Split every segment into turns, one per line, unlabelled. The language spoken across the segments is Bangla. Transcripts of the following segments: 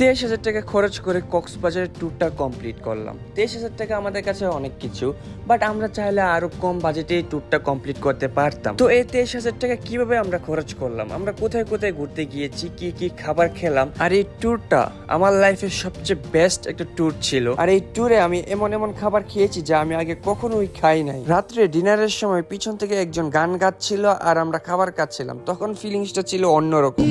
তেইশ হাজার টাকা খরচ করে কক্সবাজারের ট্যুরটা কমপ্লিট করলাম। তেইশ হাজার টাকা আমাদের কাছে অনেক কিছু বাট আমরা চাইলে আরও কম বাজেটে ট্যুরটা কমপ্লিট করতে পারতাম। তো এই তেইশ হাজার টাকা কীভাবে আমরা খরচ করলাম? আমরা কোথায় কোথায় ঘুরতে গিয়েছি, কি কি খাবার খেলাম? আর এই ট্যুরটা আমার লাইফের সবচেয়ে বেস্ট একটা ট্যুর ছিল। আর এই ট্যুরে আমি এমন এমন খাবার খেয়েছি যা আমি আগে কখনোই খাই নাই। রাত্রে ডিনারের সময় পিছন থেকে একজন গান গাচ্ছিল আর আমরা খাবার খাচ্ছিলাম। তখন ফিলিংসটা ছিল অন্যরকম।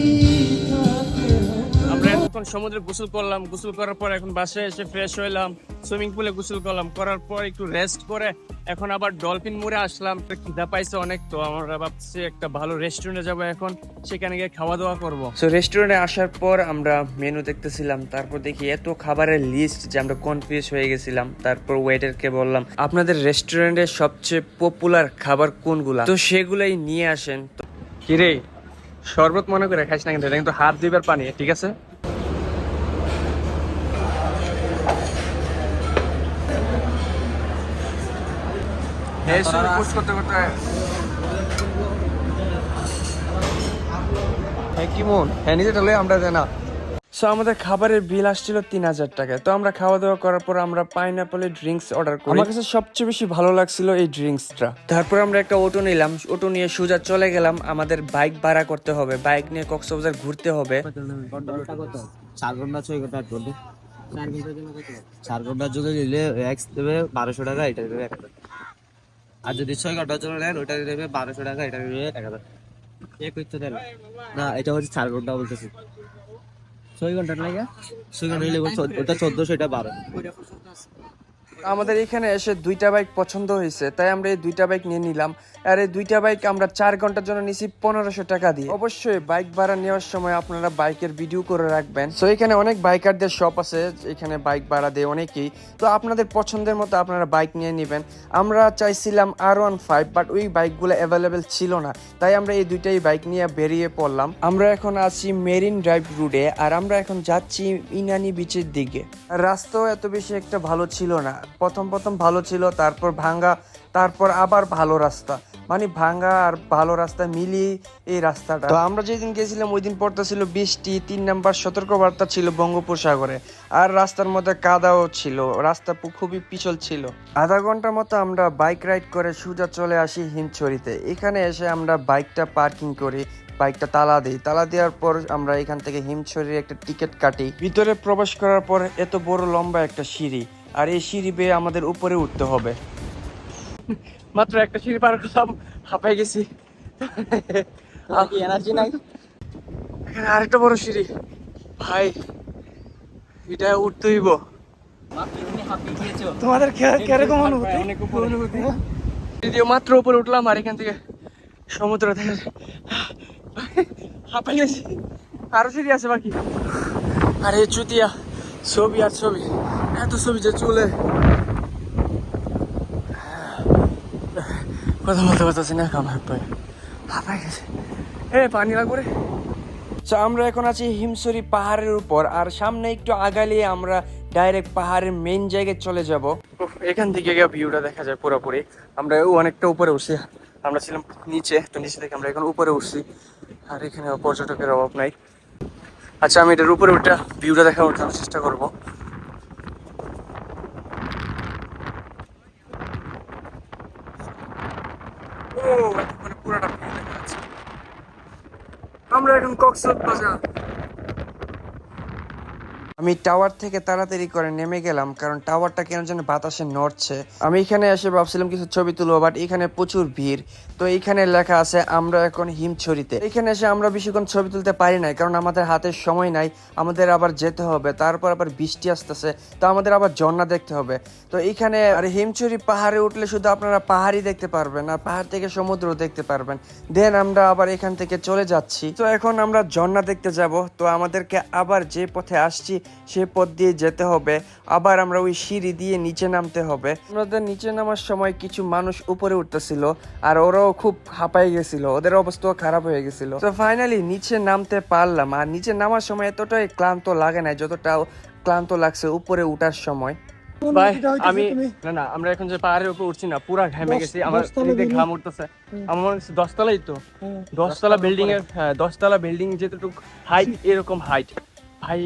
এখন সমুদ্রে গোসল করলাম গোসল করার পর এখন বাসায় এসে ফ্রেশ হইলাম সুইমিং পুলে গোসল করলাম। করার পর একটু রেস্ট করে এখন আবার ডলফিন মোড়ে আসলাম। তো খিদা পাইছে অনেক তো আমরা ভাবছি একটা ভালো রেস্টুরেন্টে যাব এখন। সেখানে গিয়ে খাওয়া দাওয়া করব
সো রেস্টুরেন্টে আসার পর আমরা মেনু দেখতেছিলাম তারপর দেখি এত খাবারের লিস্ট যে আমরা কনফিউজ হয়ে গেছিলাম। তারপর ওয়েটারকে বললাম আপনাদের রেস্টুরেন্টের সবচেয়ে পপুলার খাবার কোনগুলা? তো সেগুলাই নিয়ে আসেন।
কিরে শরবত মনে করে খাইস না কিন্তু এটা কিন্তু হাত দিবার পানি ঠিক আছে?
এই শুধু পুশ করতে করতে
হ্যাঁ। কি মন? হ্যাঁ নিজে তাহলে আমরা জানা
সো আমাদের খাবারের বিল আসছিল তিন হাজার টাকায়। তো আমরা খাওয়া দাওয়া করার পর আমরা পাইনাপলের ড্রিঙ্কস অর্ডার করি। আমার কাছে সবচেয়ে বেশি ভালো লাগছিল এই ড্রিঙ্কসটা তারপর আমরা একটা অটো নিলাম। অটো নিয়ে সোজা চলে গেলাম। আমাদের বাইক ভাড়া করতে হবে। বাইক নিয়ে কক্সবাজার ঘুরতে হবে।
চার ঘণ্টা ছয় ঘণ্টা চলবে চার ঘণ্টার জন্য নিলে এক্স দেবে বারোশো টাকা এটা আর যদি ছয় ঘণ্টার জন্য নেন ওইটা নেবে বারোশো টাকা এটা নেবে এক হাজার। এ করতে দেন না এটা হচ্ছে চার ঘণ্টা বলতেছি। ছয় ঘণ্টা লাগে? ছয় ঘণ্টা ওটা চোদ্দশো এটা বারো।
আমাদের এখানে এসে দুইটা বাইক পছন্দ হয়েছে, তাই আমরা এই দুইটা বাইক নিয়ে নিলাম। আর এই দুইটা বাইক আমরা চার ঘণ্টার জন্য নিছি পনেরোশো টাকা দিয়ে। অবশ্যই বাইক ভাড়া নেওয়ার সময় আপনারা বাইকের ভিডিও করে রাখবেন। তো এখানে অনেক বাইকারদের শপ আছে, এখানে বাইক ভাড়া দেয় অনেকেই। তো আপনাদের পছন্দের মতো আপনারা বাইক নিয়ে নেবেন। আমরা চাইছিলাম আর ওয়ান ফাইভ বাট ওই বাইকগুলো অ্যাভেলেবেল ছিল না। তাই আমরা এই দুইটাই বাইক নিয়ে বেরিয়ে পড়লাম। আমরা এখন আছি মেরিন ড্রাইভ রুডে আর আমরা এখন যাচ্ছি ইনানি বিচের দিকে। রাস্তাও এত বেশি একটা ভালো ছিল না। প্রথম প্রথম ভালো ছিল, তারপর ভাঙ্গা, তারপর আবার ভালো রাস্তা। মানে ভাঙ্গা আর ভালো রাস্তা মিলিয়ে এই রাস্তাটা। তো আমরা যেদিন গেছিলাম, ওই দিন পড়তে ছিল বৃষ্টি, তিন নাম্বার সতর্কবার্তা ছিল বঙ্গোপসাগরে। আর রাস্তার মধ্যে কাদাও ছিল, রাস্তা খুবই পিছল ছিল। আধা ঘণ্টার মতো আমরা বাইক রাইড করে সোজা চলে আসি হিমছড়িতে এখানে এসে আমরা বাইকটা পার্কিং করি, বাইকটা তালা দিই। তালা দেওয়ার পর আমরা এখান থেকে হিমছড়ির একটা টিকিট কাটি। ভিতরে প্রবেশ করার পর এত বড় লম্বা একটা সিঁড়ি। আর এই সিঁড়ি বেয়ে আমাদের উপরে উঠতে হবে।
মাত্র একটা সিঁড়ি পার করলাম হাঁপাই গেছি।
এনার্জি নাই?
এখানে আরেকটা বড় সিঁড়ি। ভাই এটা উঠতে হইব।
তোমাদের কীরকম অনুভূতি?
যদিও মাত্র উপরে উঠলাম আর এখান থেকে সমুদ্র দেখা হাঁপাই গেছি। আরও সিঁড়ি আছে বাকি। আরে চুতিয়া ছবি আর ছবি। এত ছবি যে চলে। কথা বলতে পারতেছি না কাম হাঁপাই হাঁপাই গেছে। এ পানি লাগবে রে।
আমরা এখন আছি হিমসরি পাহাড়ের উপর আর সামনে একটু আগালে আমরা ডাইরেক্ট পাহাড়ের মেইন জায়গায় চলে যাব।
এখান থেকে ভিউটা দেখা যায় পুরোপুরি। আমরা অনেকটা উপরে উঠছি। আমরা ছিলাম নিচে তো নিচে থেকে আমরা এখন উপরে উঠছি। আর এখানে পর্যটকের অভাব নাই। আচ্ছা আমি এটার উপরে উঠে ভিউটা দেখার জন্য চেষ্টা করব। আমরা এখন কক্সবাজার।
আমি টাওয়ার থেকে তাড়াতাড়ি করে নেমে গেলাম, কারণ টাওয়ারটা কেন যেন বাতাসে নড়ছে। আমি এখানে এসে ভাবছিলাম কিছু ছবি তুলবো বাট এখানে প্রচুর ভিড়। তো এখানে লেখা আছে, আমরা এখন হিমছড়িতে। এখানে এসে আমরা বেশিক্ষণ ছবি তুলতে পারি নাই, কারণ আমাদের হাতে সময় নাই, আমাদের আবার যেতে হবে, তারপর আবার বৃষ্টি আসতেছে, তো আমাদের আবার ঝর্ণা দেখতে হবে। তো এখানে, আর হিমছড়ি পাহাড়ে উঠলে শুধু আপনারা পাহাড়ই দেখতে পারবেন, আর পাহাড় থেকে সমুদ্র দেখতে পারবেন। দেন আমরা আবার এখান থেকে চলে যাচ্ছি। তো এখন আমরা ঝর্ণা দেখতে যাব, তো আমাদেরকে আবার যে পথে আসছি সে পথ দিয়ে যেতে হবে। আবার আমরা ওই সিঁড়ি দিয়ে নিচে নামতে হবে। আমাদের নিচে নামার সময় কিছু মানুষ উপরে উঠতেছিল আর ওরাও খুব হাঁপাই গেছিল। ওদের অবস্থাও খারাপ হয়ে গেছিল। তো ফাইনালি নিচে নামতে পারলাম আর নিচে নামার সময় এতটাই ক্লান্ত লাগে না যতটা ক্লান্ত লাগছে উপরে উঠার সময়।
ভাই আমি না না আমরা এখন যে পাহাড়ের উপর উঠছি না পুরা ঘেমে গেছি আমার এদিকে ঘাম উঠতেছে। আমার মনে হচ্ছে দশতলাই তো। দশতলা বিল্ডিং এর হ্যাঁ দশতলা বিল্ডিং যেতটুকু হাইট এরকম হাইট ভাই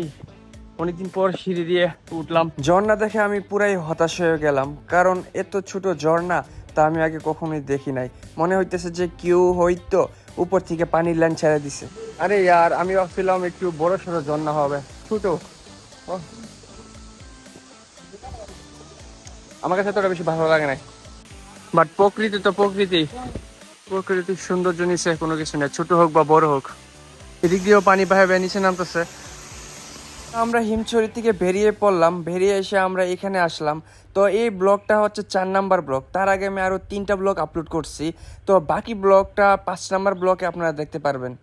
অনেকদিন পর সিঁড়ি দিয়ে উঠলাম।
ঝর্ণা দেখে আমি পুরাই হতাশ হয়ে গেলাম কারণ এত ছোট ঝর্ণা তা আমি আগে কখনোই দেখি নাই। মনে হইতেছে যে কেউ হয়তো উপর থেকে পানির লাইন ছেড়ে দিছে। আরে ইয়ার আমি ভাবছিলাম একটু বড় সড়ো ঝর্ণা হবে। ছোট। আমার কাছে তোটা বেশি ভালো লাগে নাই।
বাট প্রকৃতি তো প্রকৃতি। প্রকৃতির সৌন্দর্য নিচে কোনো কিছু নেই ছোট হোক বা বড় হোক। এদিক দিয়েও পানি বাহে বাহে নিচে নামতেছে।
আমরা হিমছড়ি থেকে বেরিয়ে পড়লাম, বেরিয়ে এসে আমরা এখানে আসলাম। তো এই ব্লগটা হচ্ছে চার নাম্বার ব্লগ। তার আগে আমি আরও তিনটা ব্লগ আপলোড করছি। তো বাকি ব্লগটা পাঁচ নাম্বার ব্লকে আপনারা দেখতে পারবেন।